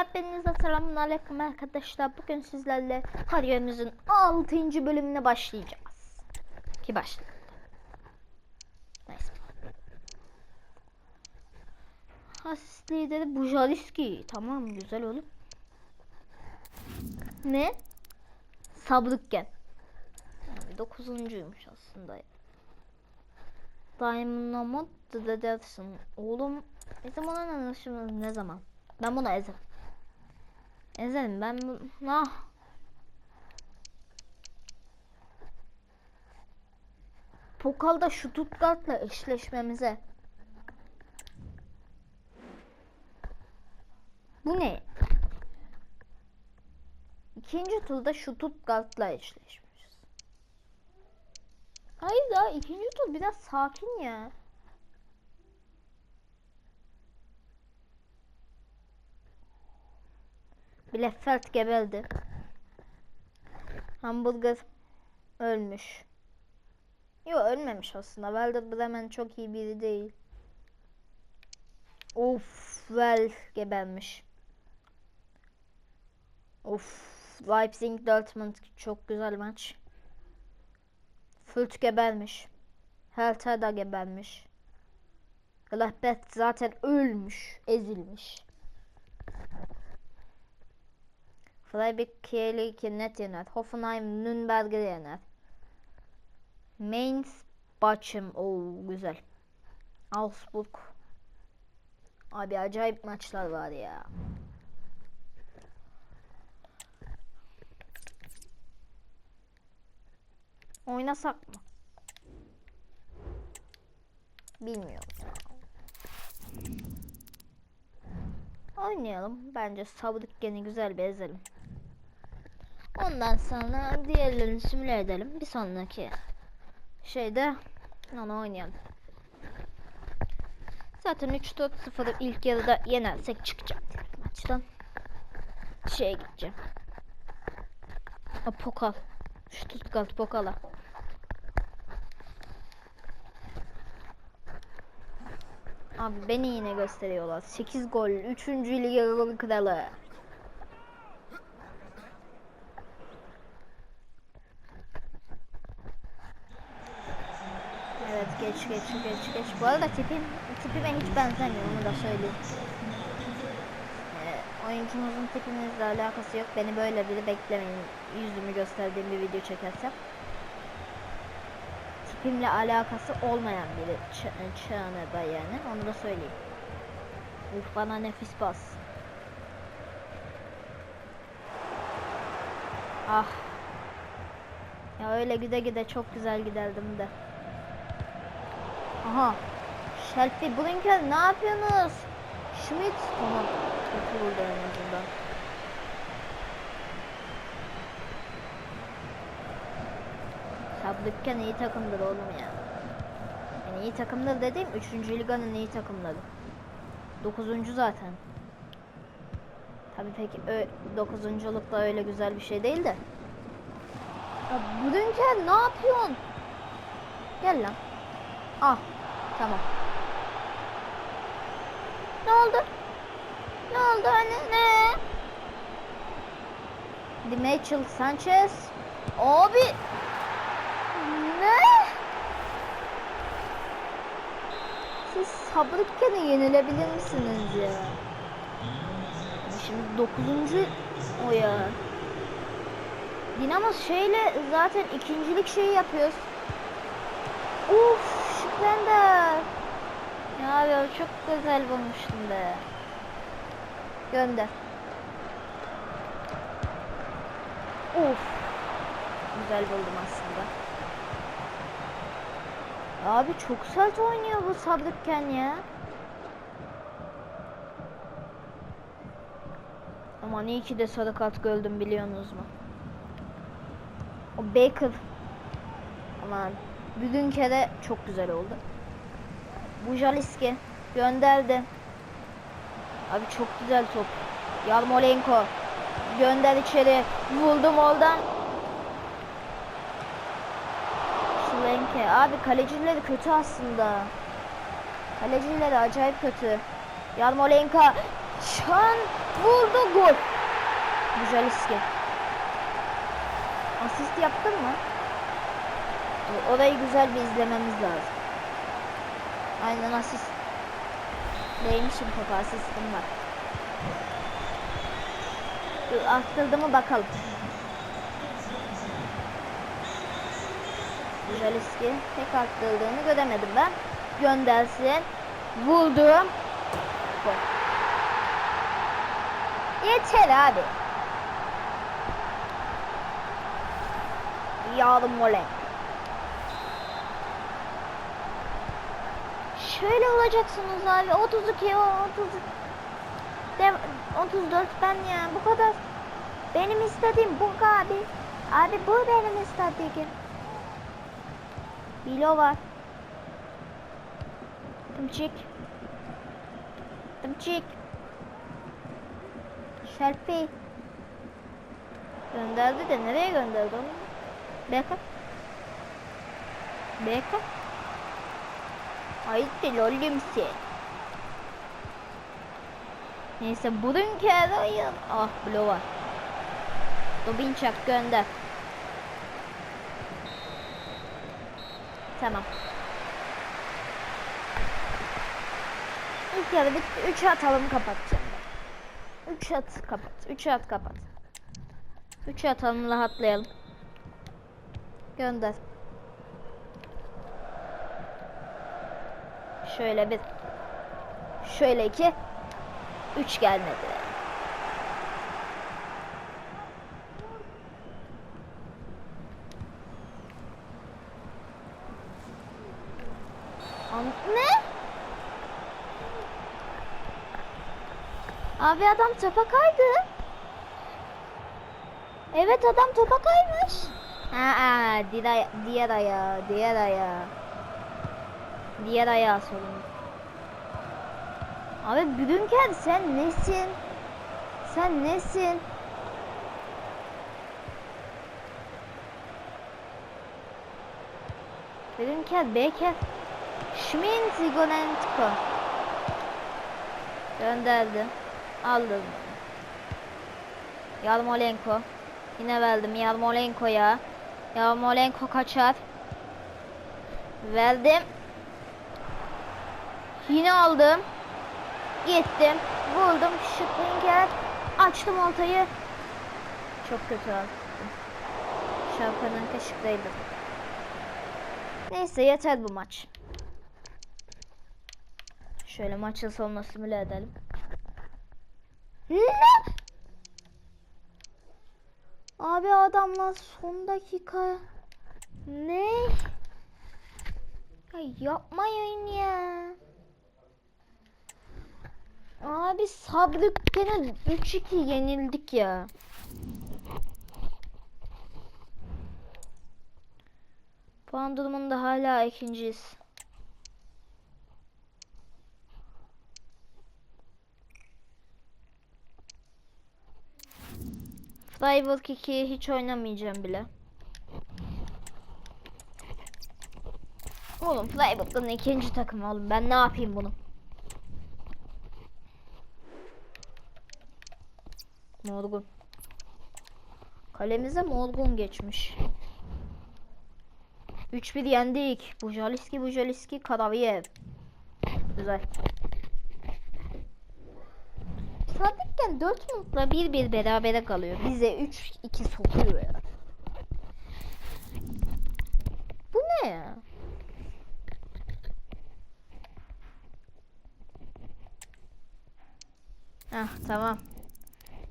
Hepinize selamun aleyküm arkadaşlar. Bugün sizlerle kariyemizin 6. bölümüne başlayacağız. Ki başla. Neyse. Asist lideri Bujaliski. Tamam güzel oğlum. Ne? Sablıkken. Yani dokuzuncuymuş aslında. Diamond the. Oğlum bizim ona anlaşımız ne zaman? Ben bunu ezerim. Ezerim ben bu... Ah. Pokal'da şu Stuttgart'la eşleşmemize. Bu ne? İkinci turda şu Stuttgart'la eşleşmişiz. Hayır ya ikinci tur biraz sakin ya. Bielefeld gebeldi. Hamburger ölmüş. Yok ölmemiş aslında. Werder Bremen çok iyi biri değil. Of, Well gebermiş. Of, Leipzig Dortmund çok güzel maç. Fürth gebermiş. Hertha da gebermiş. Gladbach zaten ölmüş, ezilmiş. Freiburg Kiel'i net yener. Hoffenheim Nürnberg'i yener. Mainz Bochum. Oo güzel. Augsburg. Abi acayip maçlar var ya. Oynasak mı? Bilmiyorum ya. Oynayalım. Bence sablık gene güzel bir ezelim. Ondan sonra diğerlerini simüle edelim. Bir sonraki şeyde onu oynayalım. Zaten 3-4-0'ı ilk yarıda yenersek çıkacağım direkt maçtan. Şeye gideceğim. O Pokal. Stuttgart Pokal'a. Abi beni yine gösteriyorlar. 8 gol. 3. lige gol kralı. Evet geç geç geç. Bu arada tipim tipime hiç benzemiyor onu da söyleyeyim. Ee, oyuncumuzun tipimizle alakası yok. Beni böyle biri beklemeyin. Yüzümü gösterdiğim bir video çekersem. Tipimle alakası olmayan biri ç- da yani. Onu da söyleyeyim. Uf bana nefis bas. Ah. Ya öyle gide gide çok güzel giderdim de. Aha. Shelby Brinker ne yapıyorsunuz? Schmidt. Tamam. Kötü vurdu en azından. Sablıkken iyi takımdır oğlum ya. Yani iyi takımdır dediğim 3. liganın iyi takımları. 9. zaten. Tabii peki 9. da öyle güzel bir şey değil de. Ya Brinker ne yapıyorsun? Gel lan. Ah. Tamam. Ne oldu? Ne oldu hani ne? Dimitri Sanchez. Abi. Ne? Siz sabırken yenilebilir misiniz ya? Şimdi dokuzuncu o ya. Dinamo şeyle zaten ikincilik şeyi yapıyoruz. Uf, Şükrender. Ya abi çok güzel bulmuştum be. Gönder. Uf. Güzel buldum aslında. Abi çok sert oynuyor bu Sadıkken ya. Aman iyi ki de sarı kart gördüm biliyorsunuz mu? O Baker. Aman bugün kere çok güzel oldu. Bu Jaliski gönderdi. Abi çok güzel top. Yarmolenko gönder içeri. Vurdum oradan. Şulenke. Abi kalecileri kötü aslında. Kalecileri acayip kötü. Yarmolenko. Şan vurdu Bujaliski. Asist yaptın mı? Orayı güzel bir izlememiz lazım. Aynen asist. Değmişim topa asistim var. Dur, mı bakalım. Bujaliski tek arttırdığını göremedim ben. Göndersin. Vurdum. Yeter abi. Yardım olay. Şöyle olacaksınız abi. 32 o 30 Dev, 34 ben ya bu kadar. Benim istediğim bu abi. Abi bu benim istediğim. Bilo var. Tımçık. Tımçık. Şerpi. Gönderdi de nereye gönderdi onu? Beka. Beka. Haydi lolimsi. Neyse bugünkü oyun. Ah blo var. Dobinçak gönder. Tamam. İlk yarı bitti. 3 atalım kapatacağım. 3 at kapat. 3 at kapat. 3 atalım rahatlayalım. Gönder. Şöyle bir. Şöyle iki. Üç gelmedi. Ne? Abi adam topa kaydı. Evet adam topa kaymış. Aa, diğer, ayağı, diğer ayağı. Diğer ayağı sorun. Abi Bülünker sen nesin? Sen nesin? Bülünker Beker. Schmin Zigonenko. Gönderdim. Aldım. Yarmolenko. Yine verdim Yarmolenko'ya. Yarmolenko kaçar. Verdim. Yine aldım. Gittim. Vurdum. Şutlinker. Açtım oltayı. Çok kötü attım. Şapkanın kaşıktaydı. Neyse yeter bu maç. Şöyle maçın sonuna simüle edelim. Ne? Abi adamlar son dakika. Ne? Ya yapmayın ya. Abi Sabri gene 3-2 yenildik ya. Puan durumunda hala ikinciyiz. Freiburg 2'yi hiç oynamayacağım bile. Oğlum Freiburg'un ikinci takımı oğlum ben ne yapayım bunu? Morgun. Kalemize Morgun geçmiş. 3-1 yendik. Bujaliski, Bujaliski, Karaviyev. Güzel. Sadıkken Dortmund'la 1-1 berabere kalıyor. Bize 3-2 sokuyor ya. Bu ne ya? Ah tamam.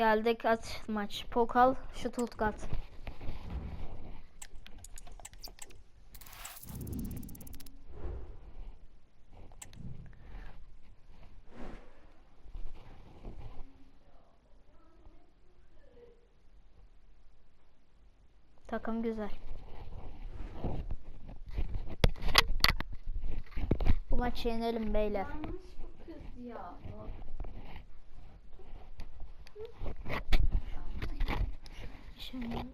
Geldik at maç. Pokal Stuttgart. Takım güzel. Bu maçı yenelim beyler. Yanlış bu kız ya. Şöyle.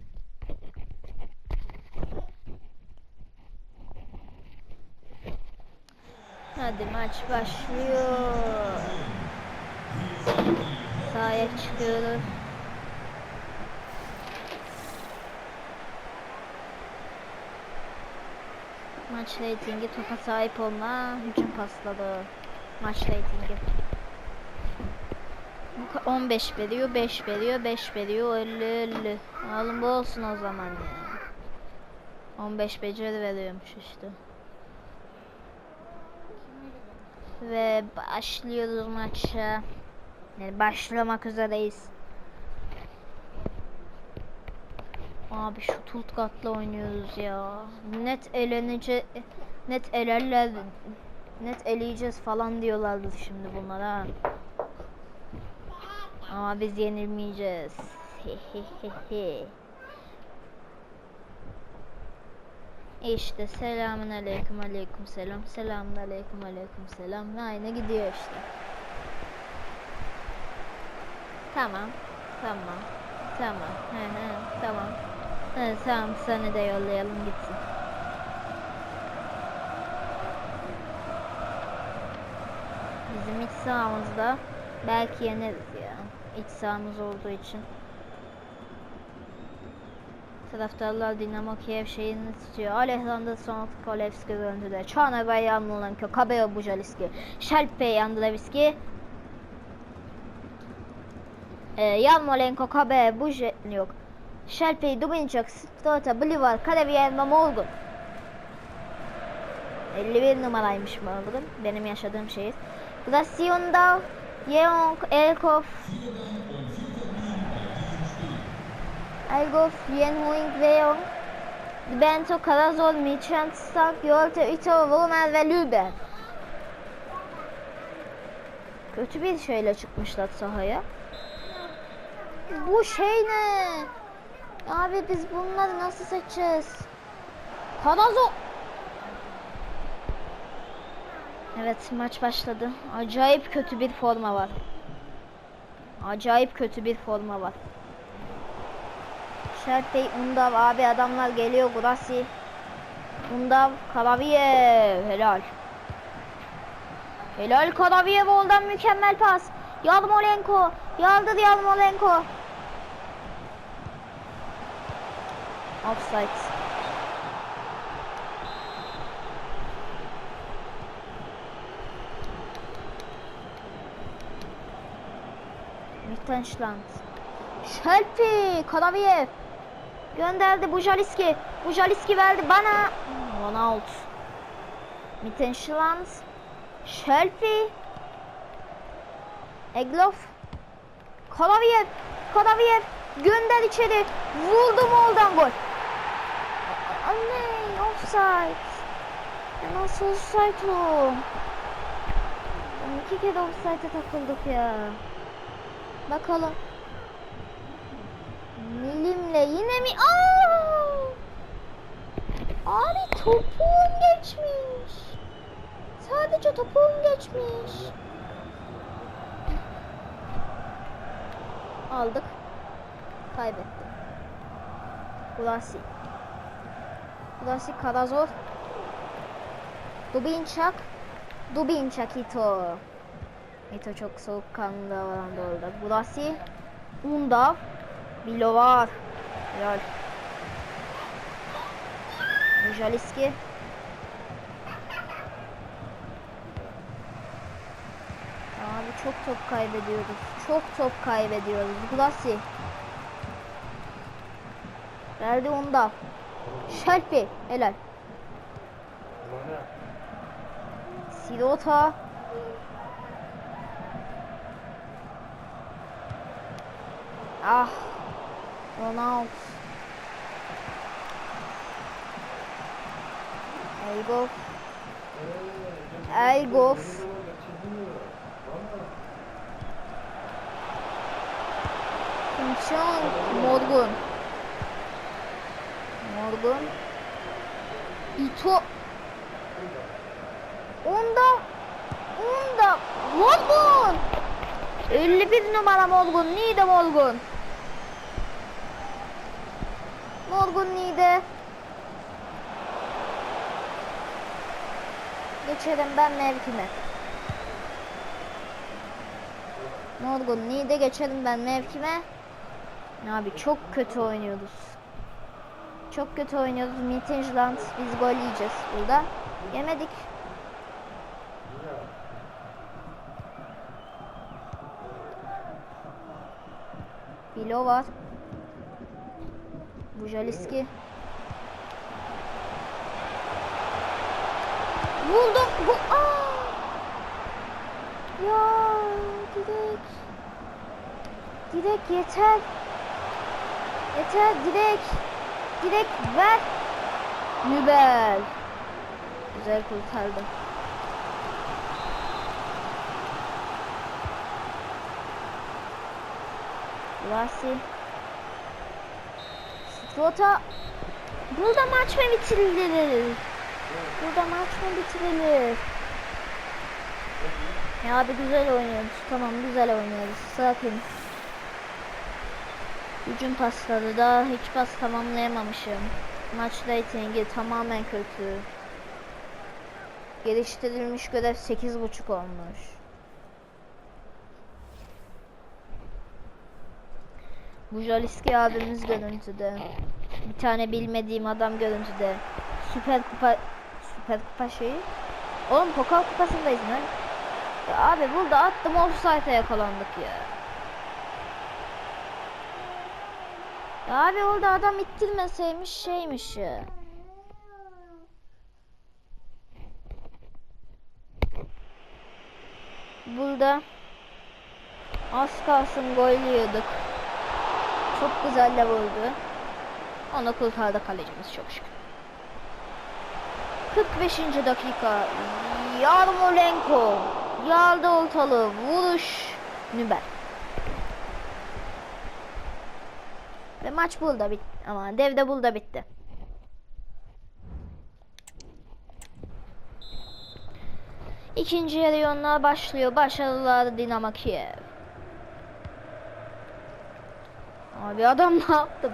Hadi maç başlıyor. Sahaya çıkıyoruz. Maç reytingi topa sahip olma hücum pasladı. Maç reytingi. Bu ka- 15 veriyor, 5 veriyor, 5 veriyor, 50 50. Oğlum bu olsun o zaman ya. 15 beceri veriyormuş işte. Ve başlıyoruz maça. Yani başlamak üzereyiz. Abi şu Tultkat'la oynuyoruz ya. Net elenice net elerler net eleyeceğiz falan diyorlardı şimdi bunlara. Ama biz yenilmeyeceğiz. işte selamun aleyküm aleyküm selam selamun aleyküm aleyküm selam ve aynı gidiyor işte. Tamam. Tamam. Tamam. Hı hı. Tamam. Hı, tamam seni de yollayalım gitsin. Bizim iç sahamızda belki yeneriz ya. İç sahamız olduğu için. Taraftarlar Dinamo Kiev şeyini tutuyor. Alexander Sonkolevski görüntüde. Çağner Bay Yarmolenko, Kabeo Bujaliski, Şalpey Andrevski, e, Yarmolenko, Kabe, Buje yok. Şalpey, Dubinçak, Stota, Blivar, Karaviyer, Mamolgun. 51 numaraymış Mamolgun. Benim yaşadığım şehir. Glasyonda, Yeong, Elkov, Elgov, Yenhuing, Veong, Bento, Karazol, Michant, Stank, Yolte, Ito, Volmer ve Lüben. Kötü bir şeyle çıkmışlar sahaya. Bu şey ne? Abi biz bunları nasıl seçeceğiz? Karazo. Evet maç başladı. Acayip kötü bir forma var. Acayip kötü bir forma var. Şert Bey, Undav abi adamlar geliyor Gurasi. Undav, Karaviyev helal. Helal Karaviyev oradan mükemmel pas. Yarmolenko, yardır Yarmolenko. Offside. Mittelschland. Şelpi, Karaviyev. Gönderdi Bujaliski. Bujaliski verdi bana. Ronald. Mittelschland. Şelpi. Eglof. Karaviyev. Karaviyev. Gönder içeri. Vurdum oradan gol. Anne offside. Nasıl offside o? İki kere offside'e takıldık ya. Bakalım. Milimle yine mi? Aa! Abi topuğum geçmiş. Sadece topuğum geçmiş. Aldık. Kaybettim. Kulasi. Kulasi Karazor. Dubinçak. Dubinçak Ito. Ito çok soğukkanlı davrandı orada. Kulasi. Undav. Bilovar. Helal. Bujaliski. Abi çok top kaybediyoruz. Çok top kaybediyoruz. Glasi. Verdi onda. Şalpi. Helal. Sirota. Ah. Ronald. Elgov. Elgov. Kimchon. Morgun. Morgun. Ito. Onda. Onda. Morgun. 51 numara Morgun. Nide Morgun. Nide. Geçerim ben mevkime. Morgun Nide geçerim ben mevkime. Abi çok kötü oynuyoruz. Çok kötü oynuyoruz. Midtjylland biz gol yiyeceğiz burada. Yemedik. Bilo var. Bujaliski. Buldum. Bu Aa! Ya direk. Direk yeter. Yeter direk. Direk ver. Nübel. Güzel kurtardı. Vasi. Strota. Burada maç mı bitirilir? Burada maç mı bitirilir? Ya abi güzel oynuyoruz. Tamam güzel oynuyoruz. Sakin. Hücum pasları da hiç pas tamamlayamamışım. Maç ratingi tamamen kötü. Geliştirilmiş görev 8.5 olmuş. Bu Jaliski abimiz görüntüde. Bir tane bilmediğim adam görüntüde. Süper kupa Süper kupa şeyi. Oğlum pokal kupasındayız lan. Ya abi burada attım offside'e yakalandık ya. Ya abi orada adam ittirmeseymiş şeymiş ya. Burada az kalsın gol yiyorduk. Çok güzel de vurdu. Onu kurtardı kalecimiz çok şükür. 45. dakika. Yarmolenko. Yaldı ortalığı. Vuruş. Nüber. Ve maç burada bitti. Ama dev de burada bitti. İkinci yarı yoluna başlıyor. Başarılar Dinamo Kiev. Abi adam ne yaptı?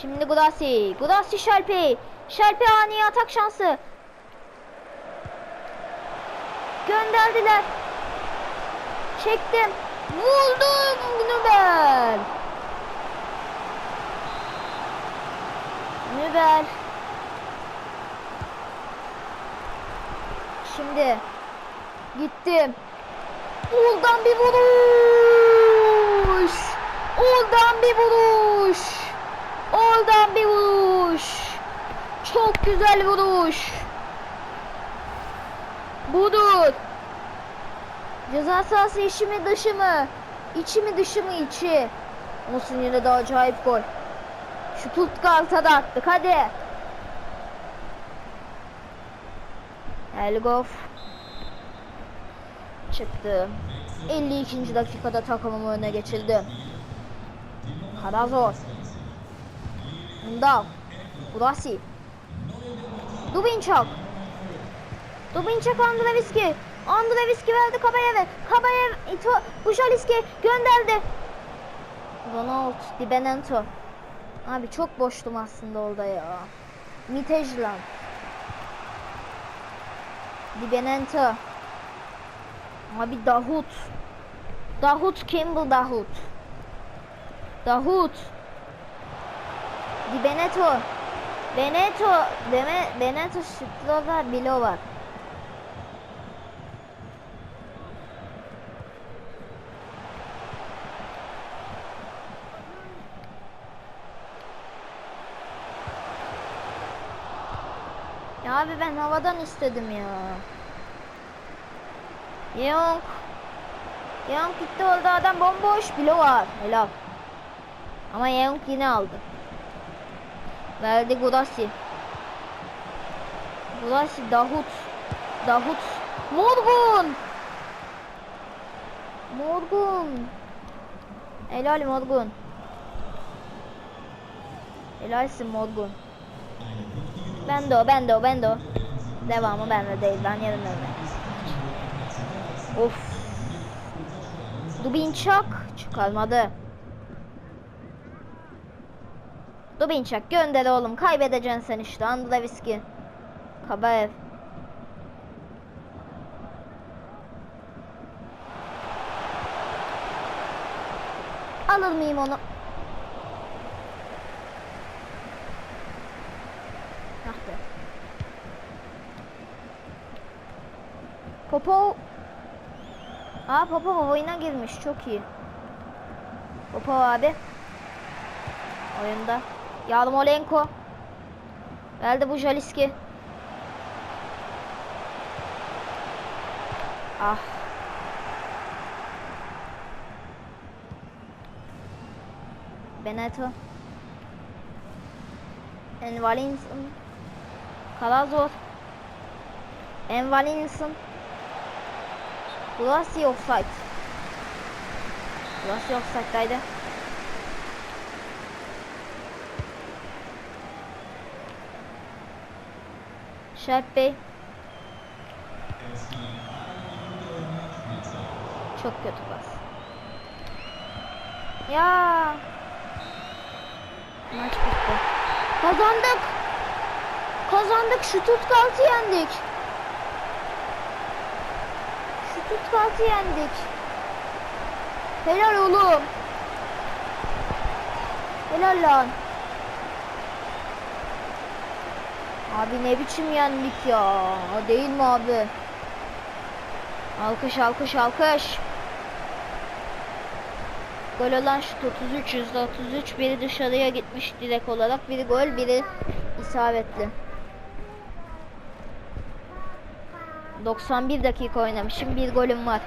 Şimdi Gudasi. Gudasi Şalpi. Şalpi ani atak şansı. Gönderdiler. Çektim. Vurdum Nübel. Nübel. Şimdi gittim. Oradan bir vuruş. Oradan bir vuruş. Oradan bir vuruş. Çok güzel vuruş. Budur. Ceza sahası içi mi dışı mı? İçi mi dışı mı içi? Olsun yine de acayip gol. Şu Stuttgart'a da attık hadi. Elgof çıktı. 52. dakikada takımımı öne geçirdim. Karazor. Undal. Burasi. Dubinçak. Dubinçak Andreviski. Andreviski verdi Kabayev'e. Kabayev ito Bujaliski gönderdi. Ronald Di Benento. Abi çok boştum aslında orada ya. Mitejlan. Di Benento. Abi Dahut. Dahut bu Dahut? Dahut. Di Beneto. Beneto. Deme, Beneto Şütlova Bilova. Ya abi ben havadan istedim ya. Yok. Yeonk gitti orada adam bomboş bile var. Helal. Ama Yeonk yine aldı. Verdi Gudasi. Gudasi Dahut. Dahut. Morgun. Morgun. Helal Morgun. Helalsin Morgun. Ben de o, ben de o, ben de o. Devamı bende değil, ben yarın öyle. Of. Dubinçak çıkarmadı. Dubinçak gönder oğlum kaybedeceksin sen işte andıla Andravski. Kabaev. Alır mıyım onu? Ah be. Popov. Aa Popov oyuna girmiş çok iyi. Popov abi. Oyunda. Yarmolenko. Geldi bu Jaliski. Ah. Beneto. Envalinson. Kalazor. Envalinson. Burası offside. Burası offside'daydı. Şerp Bey. Çok kötü pas. Ya. Maç bitti. Kazandık. Kazandık. Stuttgart'ı yendik. Stuttgart'ı yendik. Helal oğlum. Helal lan. Abi ne biçim yendik ya. Değil mi abi? Alkış alkış alkış. Gol olan şut 33 yüzde 33 biri dışarıya gitmiş direkt olarak biri gol biri isabetli. 91 dakika oynamışım bir golüm var.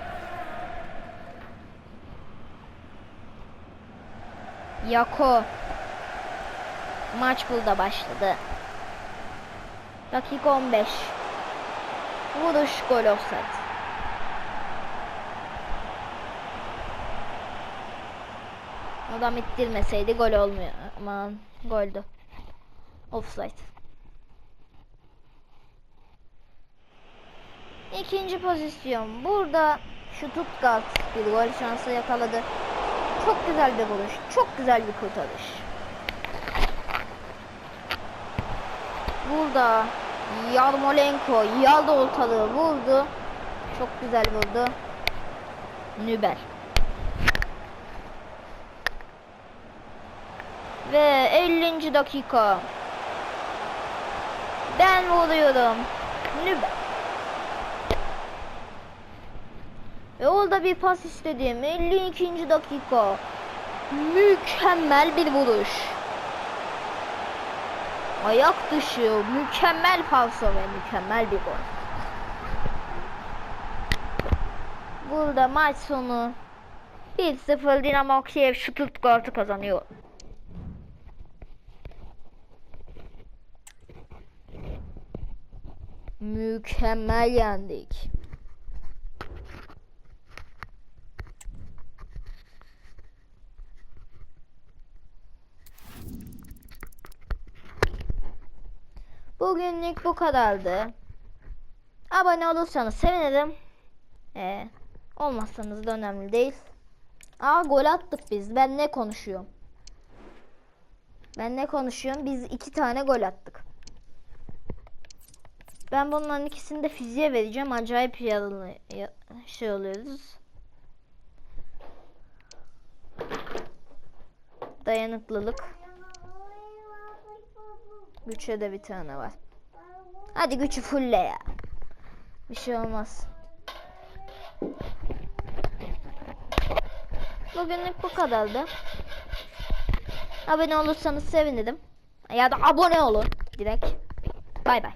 Yako. Maç burada başladı. Dakika 15. Vuruş gol offside. Adam ittirmeseydi gol olmuyor. Aman goldü. Offside. İkinci pozisyon. Burada şu Stuttgart bir gol şansı yakaladı. Çok güzel bir vuruş. Çok güzel bir kurtarış. Burada Yarmolenko yaldı ortalığı vurdu. Çok güzel vurdu. Nüber. Ve 50. dakika. Ben vuruyorum. Nüber. Ve orada bir pas istedim. 52. dakika. Mükemmel bir vuruş. Ayak dışı mükemmel falso ve mükemmel bir gol. Burada maç sonu 1-0 Dinamo Kiev Stuttgart'ı kazanıyor. Mükemmel yendik. Bugünlük bu kadardı. Abone olursanız sevinirim. Ee, olmazsanız da önemli değil. Aa gol attık biz. Ben ne konuşuyorum? Ben ne konuşuyorum? Biz iki tane gol attık. Ben bunların ikisini de fiziğe vereceğim. Acayip yaralı ya- şey oluyoruz. Dayanıklılık. Güçe de bir tane var. Hadi gücü fulle ya. Bir şey olmaz. Bugünlük bu kadardı. Abone olursanız sevinirim. Ya da abone olun direkt. Bay bay.